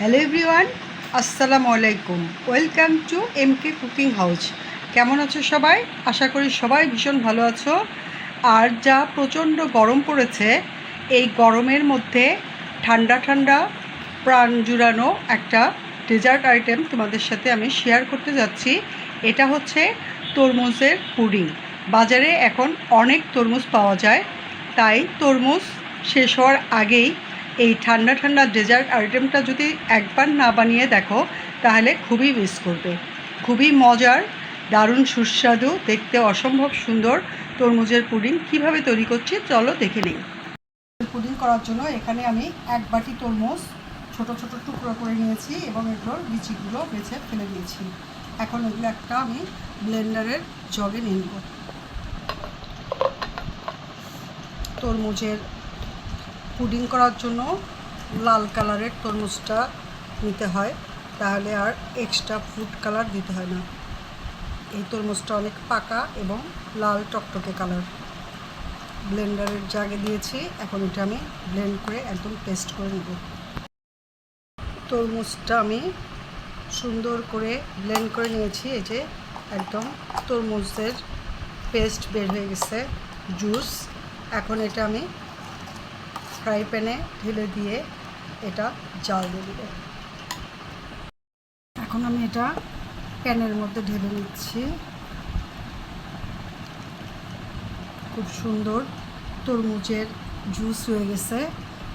Hello everyone, আসসালামু আলাইকুম। Welcome to M K cooking house. কেমন আছো সবাই? আশা করি সবাই ভীষণ ভালো আছো। আর যা প্রচণ্ড গরম পড়েছে, এই গরমের মধ্যে ঠান্ডা ঠান্ডা প্রাণ জুড়ানো একটা ডেজার্ট আইটেম তোমাদের সাথে আমি শেয়ার করতে যাচ্ছি। এটা হচ্ছে তরমুজের পুডিং। বাজারে এখন অনেক তরমুজ পাওয়া যায়। তাই তরমুজ শেষ হওয়ার আগেই এই ঠান্ডা ঠান্ডা ডেজার্ট আইটেমটা যদি একবার না বানিয়ে দেখো, তাহলে খুবই মিস করবে। খুবই মজার, দারুণ, সুস্বাদু, দেখতে অসম্ভব সুন্দর তরমুজের পুডিং। কীভাবে তৈরি করছি চলো দেখে নিই। পুডিং করার জন্য এখানে আমি এক বাটি তরমুজ ছোট ছোট টুকরো করে নিয়েছি এবং এগুলোর বিচিগুলো বেছে ফেলে দিয়েছি। এখন এগুলো একটা আমি ব্লেন্ডারের জগে নিয়ে নেব। তরমুজের পুডিং করার জন্য লাল কালারের তরমুজটা নিতে হয়। তাহলে আর এক্সট্রা ফুড কালার দিতে হয় না। এই তরমুজটা অনেক পাকা এবং লাল টকটকে কালার ব্লেন্ডারের জাগে দিয়েছি। এখন এটা আমি ব্লেন্ড করে একদম পেস্ট করে নেব। তরমুজটা আমি সুন্দর করে ব্লেন্ড করে নিয়েছি। এই যে একদম তরমুজের পেস্ট বের হয়ে গেছে জুস এখন এটা আমি ফ্রাই প্যানে ঢেলে দিয়ে এটা জাল দিয়ে দেবো। এখন আমি এটা প্যানের মধ্যে ঢেলে নিচ্ছি। খুব সুন্দর তরমুজের জুস হয়ে গেছে।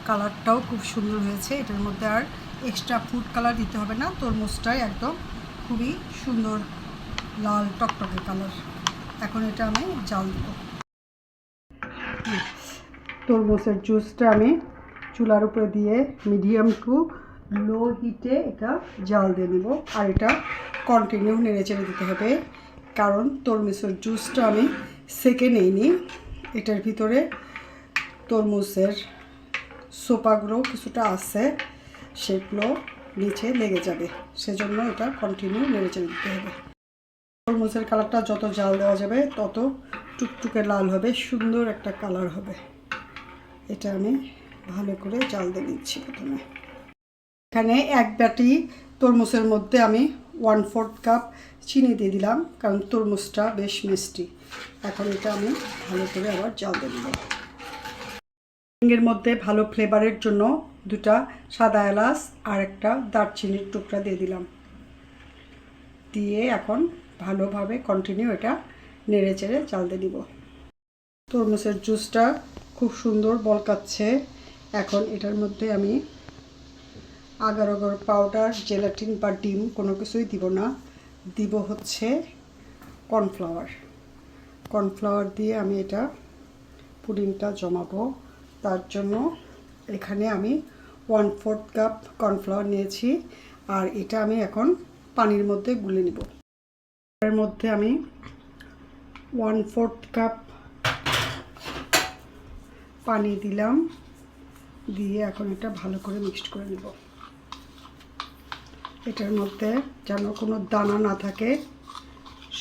কালারটাও খুব সুন্দর হয়েছে। এটার মধ্যে আর এক্সট্রা ফুড কালার দিতে হবে না। তরমুজটাই একদম খুবই সুন্দর লাল টকটকে কালার। এখন এটা আমি জাল দেবো। তরমুজের জুসটা আমি চুলার উপরে দিয়ে মিডিয়াম টু লো হিটে এটা জাল দিয়ে নেব। আর এটা কন্টিনিউ নেড়ে চেড়ে দিতে হবে, কারণ তরমুজের জুসটা আমি সেকে নিইনি। এটার ভিতরে তরমুজের সোপাগুলো কিছুটা আছে, সেগুলো নিচে লেগে যাবে। সেজন্য এটা কন্টিনিউ নেড়ে চেড়ে দিতে হবে। তরমুজের কালারটা যত জাল দেওয়া যাবে, তত টুকটুকে লাল হবে, সুন্দর একটা কালার হবে। এটা আমি ভালো করে জাল দিয়ে নিচ্ছি প্রথমে। এখানে এক বাটি তরমুজের মধ্যে আমি ওয়ান ফোর্থ কাপ চিনি দিয়ে দিলাম, কারণ তরমুজটা বেশ মিষ্টি। এখন এটা আমি ভালো করে আবার জাল দিয়ে দেবো এর মধ্যে ভালো ফ্লেভারের জন্য দুটা সাদা এলাচ আর একটা দারচিনির টুকরা দিয়ে দিলাম। দিয়ে এখন ভালোভাবে কন্টিনিউ এটা নেড়ে চেড়ে জাল দিয়ে দিব তরমুজের জুসটা খুব সুন্দর বলকাচ্ছে এখন এটার মধ্যে আমি আগার আগার পাউডার জেলাটিন বা ডিম কোনো কিছুই দিব না। দিব হচ্ছে কর্নফ্লাওয়ার কর্নফ্লাওয়ার দিয়ে আমি এটা পুডিংটা জমাবো। তার জন্য এখানে আমি ওয়ান ফোর্থ কাপ কর্নফ্লাওয়ার নিয়েছি আর এটা আমি এখন পানির মধ্যে গুলে নিব। এর মধ্যে আমি ওয়ান ফোর্থ কাপ পানি দিলাম, দিয়ে এখন এটা ভালো করে মিক্সড করে নেব। এটার মধ্যে যেন কোনো দানা না থাকে,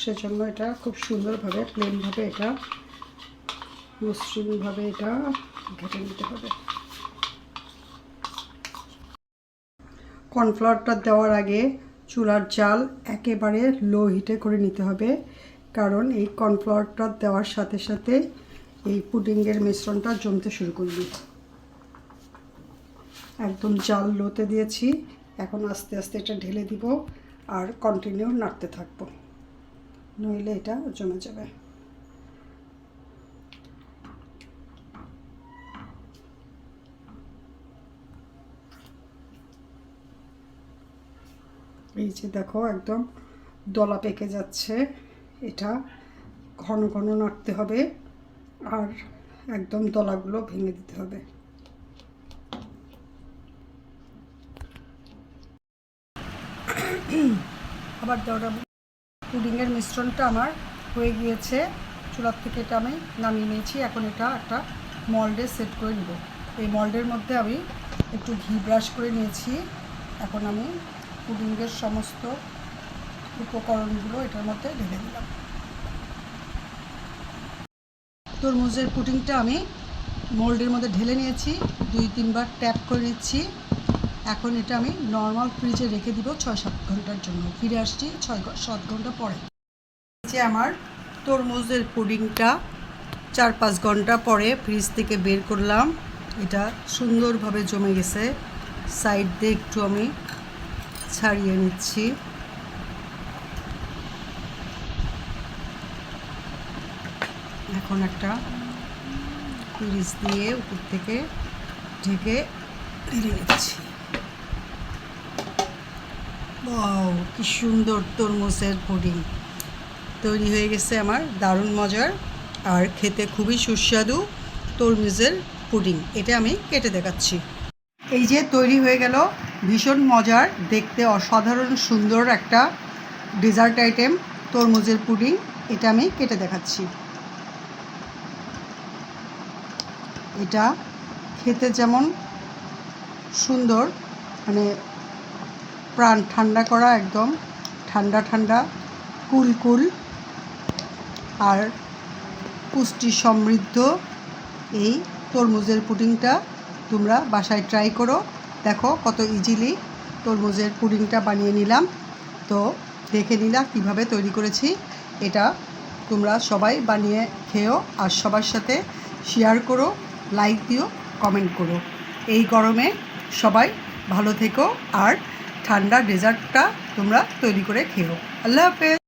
সেজন্য এটা খুব সুন্দরভাবে প্লেনভাবে এটা, মসৃণভাবে এটা ঘেটে নিতে হবে। কর্নফ্লাওয়ারটা দেওয়ার আগে চুলার জাল একেবারে লো হিটে করে নিতে হবে, কারণ এই কর্নফ্লাওয়ারটা দেওয়ার সাথে সাথে এই পুডিংয়ের মিশ্রণটা জমতে শুরু করবে। একদম জাল লোতে দিয়েছি। এখন আস্তে আস্তে এটা ঢেলে দিব আর কন্টিনিউ নাড়তে থাকব। নইলে এটা জমে যাবে। এই যে দেখো একদম দলা পেকে যাচ্ছে। এটা ঘন ঘন নাড়তে হবে। আর একদম দলাগুলো ভেঙে দিতে হবে। আবার দেওয়াটা পুডিংয়ের মিশ্রণটা আমার হয়ে গিয়েছে। চুলার থেকে এটা আমি নামিয়ে নিয়েছি। এখন এটা একটা মল্ডে সেট করে নেব। এই মল্ডের মধ্যে আমি একটু ঘি ব্রাশ করে নিয়েছি। এখন আমি পুডিংয়ের সমস্ত উপকরণগুলো এটার মধ্যে ঢেলে দিলাম। তরমুজের পুডিংটা আমি মোল্ডের মধ্যে ঢেলে নিয়েছি। দুই, তিনবার ট্যাপ করে নিচ্ছি। এখন এটা আমি নর্মাল ফ্রিজে রেখে দিব ছয় সাত ঘণ্টার জন্য। ফিরে আসছি ছয় সাত ঘণ্টা পরে। যে আমার তরমুজের পুডিংটা চার পাঁচ ঘণ্টা পরে ফ্রিজ থেকে বের করলাম। এটা সুন্দরভাবে জমে গেছে। সাইড দিয়ে একটু আমি ছাড়িয়ে নিচ্ছি। এখন একটা ফ্রিজ দিয়ে উপর থেকে ঢেকে নিচ্ছি। ওয়াও, কি সুন্দর তরমুজের পুডিং। তৈরি হয়ে গেছে আমার দারুণ মজার আর খেতে খুবই সুস্বাদু তরমুজের পুডিং। এটা আমি কেটে দেখাচ্ছি। এই যে তৈরি হয়ে গেল ভীষণ মজার, দেখতে অসাধারণ সুন্দর একটা ডেজার্ট আইটেম তরমুজের পুডিং। এটা আমি কেটে দেখাচ্ছি। এটা খেতে যেমন সুন্দর মানে প্রাণ ঠান্ডা করা একদম, ঠান্ডা ঠান্ডা, কুল কুল, আর পুষ্টি সমৃদ্ধ। এই তরমুজের পুডিংটা তোমরা বাসায় ট্রাই করো। দেখো কত ইজিলি তরমুজের পুডিংটা বানিয়ে নিলাম। তো দেখে নিলাম কীভাবে তৈরি করেছি। এটা তোমরা সবাই বানিয়ে খেও আর সবার সাথে শেয়ার করো। লাইক দিও কমেন্ট করো। এই গরমে সবাই ভালো থেকো আর ঠান্ডা ডেজার্টটা তোমরা তৈরি করে খেও। আল্লাহ হাফেজ।